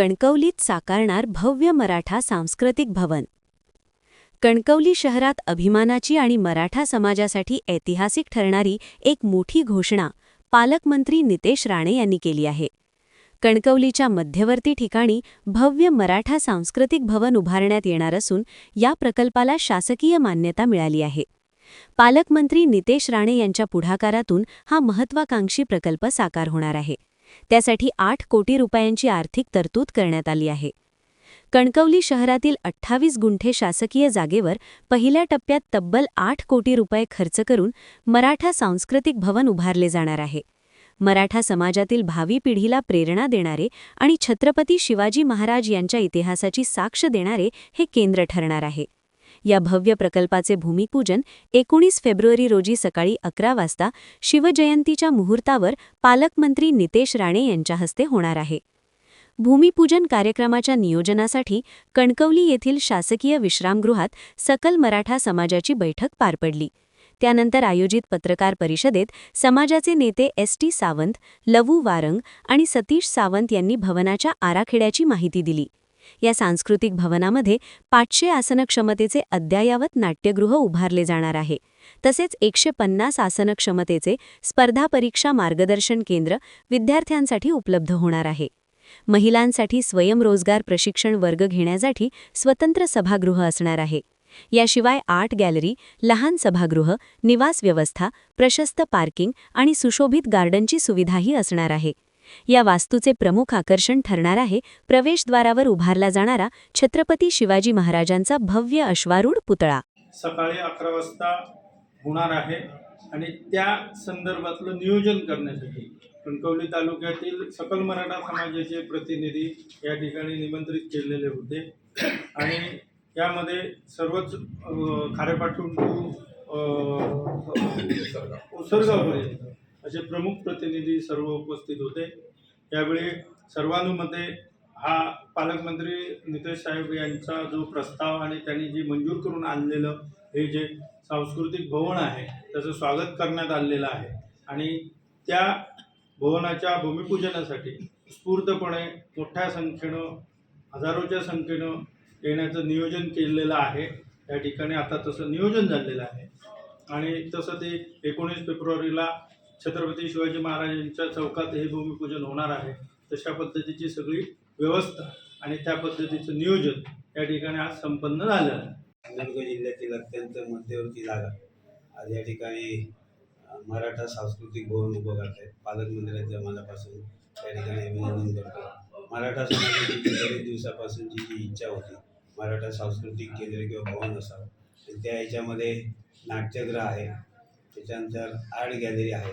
कणकवलीत साकारणार भव्य मराठा सांस्कृतिक भवन. कणकवली शहरात अभिमानाची आणि मराठा समाजासाठी ऐतिहासिक ठरणारी एक मोठी घोषणा पालकमंत्री नितेश राणे यांनी केली आहे. कणकवलीच्या मध्यवर्ती ठिकाणी भव्य मराठा सांस्कृतिक भवन उभारण्यात येणार असून या प्रकल्पाला शासकीय मान्यता मिळाली आहे. पालकमंत्री नितेश राणे यांच्या पुढाकारातून हा महत्वाकांक्षी प्रकल्प साकार होणार आहे. त्यासाठी आठ कोटी रुपयांची आर्थिक तरतूद करण्यात आली आहे. कणकवली शहरातील अठ्ठावीस गुंठे शासकीय जागेवर पहिल्या टप्प्यात तब्बल आठ कोटी रुपये खर्च करून मराठा सांस्कृतिक भवन उभारले जाणार आहे. मराठा समाजातील भावी पिढीला प्रेरणा देणारे आणि छत्रपती शिवाजी महाराज यांच्या इतिहासाची साक्ष देणारे हे केंद्र ठरणार आहे. या भव्य प्रकल्पाचे भूमिपूजन एकोणीस फेब्रुवारी रोजी सकाळी अकरा वाजता शिवजयंतीच्या मुहूर्तावर पालकमंत्री नितेश राणे यांच्या हस्ते होणार आहे. भूमिपूजन कार्यक्रमाच्या नियोजनासाठी कणकवली येथील शासकीय विश्रामगृहात सकल मराठा समाजाची बैठक पार पडली. त्यानंतर आयोजित पत्रकार परिषदेत समाजाचे नेते एस टी सावंत लवू वारंग आणि सतीश सावंत यांनी भवनाच्या आराखड्याची माहिती दिली. या सांस्कृतिक भवनामध्ये पाचशे आसन क्षमतेचे अद्ययावत नाट्यगृह उभारले जाणार आहे. तसेच एकशे पन्नास आसन क्षमतेचे स्पर्धा परीक्षा मार्गदर्शन केंद्र विद्यार्थ्यांसाठी उपलब्ध होणार आहे. महिलांसाठी स्वयंरोजगार प्रशिक्षण वर्ग घेण्यासाठी स्वतंत्र सभागृह असणार आहे. याशिवाय आर्ट गॅलरी लहान सभागृह निवास व्यवस्था प्रशस्त पार्किंग आणि सुशोभित गार्डनची सुविधाही असणार आहे. या वास्तूचे प्रमुख आकर्षण ठरणार आहे प्रवेशद्वारावर उभारला जाणारा छत्रपती शिवाजी महाराजांचा भव्य अश्वारूढ पुतळा सकाळी अकरा वाजता होणार आहे आणि त्या संदर्भातलं नियोजन करण्यासाठी कणकवली तालुक्यातील सकल मराठा समाजाचे प्रतिनिधी या ठिकाणी निमंत्रित केलेले होते आणि यामध्ये सर्वच अ, टू उसरगावपर्यंत असे प्रमुख प्रतिनिधी सर्व उपस्थित होते. यावेळी सर्वानुमते हा पालकमंत्री नितेश साहेब यांचा जो प्रस्ताव आणि त्यांनी जी मंजूर करून आणलेलं हे जे सांस्कृतिक भवन आहे त्याचं स्वागत करण्यात आलेलं आहे. आणि त्या भवनाच्या भूमिपूजनासाठी स्फूर्तपणे मोठ्या संख्येनं हजारोच्या संख्येनं येण्याचं नियोजन केलेलं आहे. या ठिकाणी आता तसं नियोजन झालेलं आहे. आणि तसं ते एकोणीस फेब्रुवारीला छत्रपती शिवाजी महाराजांच्या चौकात हे भूमिपूजन होणार आहे. तशा पद्धतीची सगळी व्यवस्था आणि त्या पद्धतीचं नियोजन या ठिकाणी आज संपन्न झालं सिंधुदुर्ग जिल्ह्यातील अत्यंत मध्यवर्ती जागा. आज या ठिकाणी मराठा सांस्कृतिक भवन उभं करत आहेत पालकमंत्र्यांच्या मनापासून त्या ठिकाणी अभिनंदन करतो. मराठा समाजाची बरेच दिवसापासूनची जी इच्छा होती मराठा सांस्कृतिक केंद्र किंवा भवन असावं. त्या ह्याच्यामध्ये नाट्यगृह आहे. त्याच्यानंतर आर्ट गॅलरी आहे.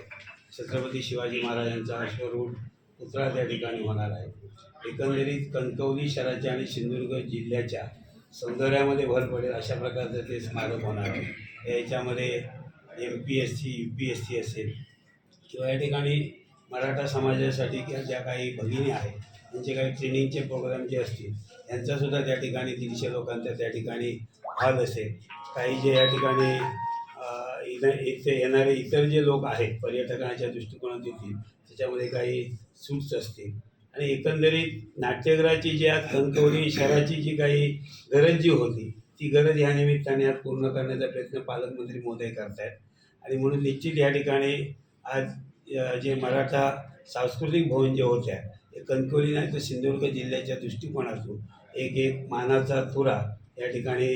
छत्रपती शिवाजी महाराजांचा अश्वरूढ पुतळा त्या ठिकाणी होणार आहे. एकंदरीत कणकवली शहराच्या आणि सिंधुदुर्ग जिल्ह्याच्या सौंदर्यामध्ये भर पडेल अशा प्रकारचं ते स्मारक होणार आहे. याच्यामध्ये M P S C U P S C असेल किंवा या ठिकाणी मराठा समाजासाठी किंवा ज्या काही भगिनी आहेत त्यांचे काही ट्रेनिंगचे प्रोग्राम जे असतील यांचासुद्धा त्या ठिकाणी दीडशे लोकांचा त्या ठिकाणी हॉल असेल. काही जे या ठिकाणी इथं इथे येणारे इतर जे लोक आहेत पर्यटकांच्या दृष्टिकोनात येतील त्याच्यामध्ये काही सूट्स असतील. आणि एकंदरीत नाट्यगृहाची जी आज कणकवली शहराची जी काही गरज जी होती ती गरज ह्या निमित्ताने आज पूर्ण करण्याचा प्रयत्न पालकमंत्री मोदय करतायत. आणि म्हणून निश्चित या ठिकाणी आज जे मराठा सांस्कृतिक भवन जे होत्या ते कणकवली नाही तर सिंधुदुर्ग जिल्ह्याच्या दृष्टिकोनातून एक एक मानाचा तुरा या ठिकाणी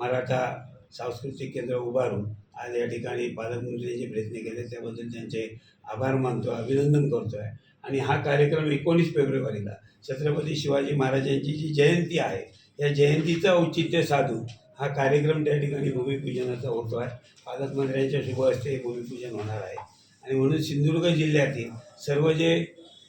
मराठा सांस्कृतिक केंद्र उभारून आज या ठिकाणी पालकमंत्र्यांनी जे प्रयत्न केले त्याबद्दल त्यांचे आभार मानतो अभिनंदन करतो आहे आणि हा कार्यक्रम एकोणीस फेब्रुवारीला छत्रपती शिवाजी महाराजांची जी जयंती आहे या जयंतीचं औचित्य साधून हा कार्यक्रम त्या ठिकाणी भूमिपूजनाचा होतो आहे. पालकमंत्र्यांच्या शुभ हस्ते हे भूमिपूजन होणार आहे. आणि म्हणून सिंधुदुर्ग जिल्ह्यातील सर्व जे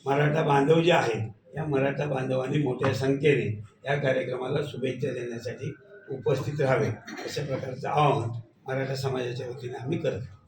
मराठा बांधव जे आहेत या मराठा बांधवांनी मोठ्या संख्येने या कार्यक्रमाला शुभेच्छा देण्यासाठी उपस्थित राहावे अशा प्रकारचं आवाहन मराठा समाजाच्या वतीने आम्ही करत आहोत.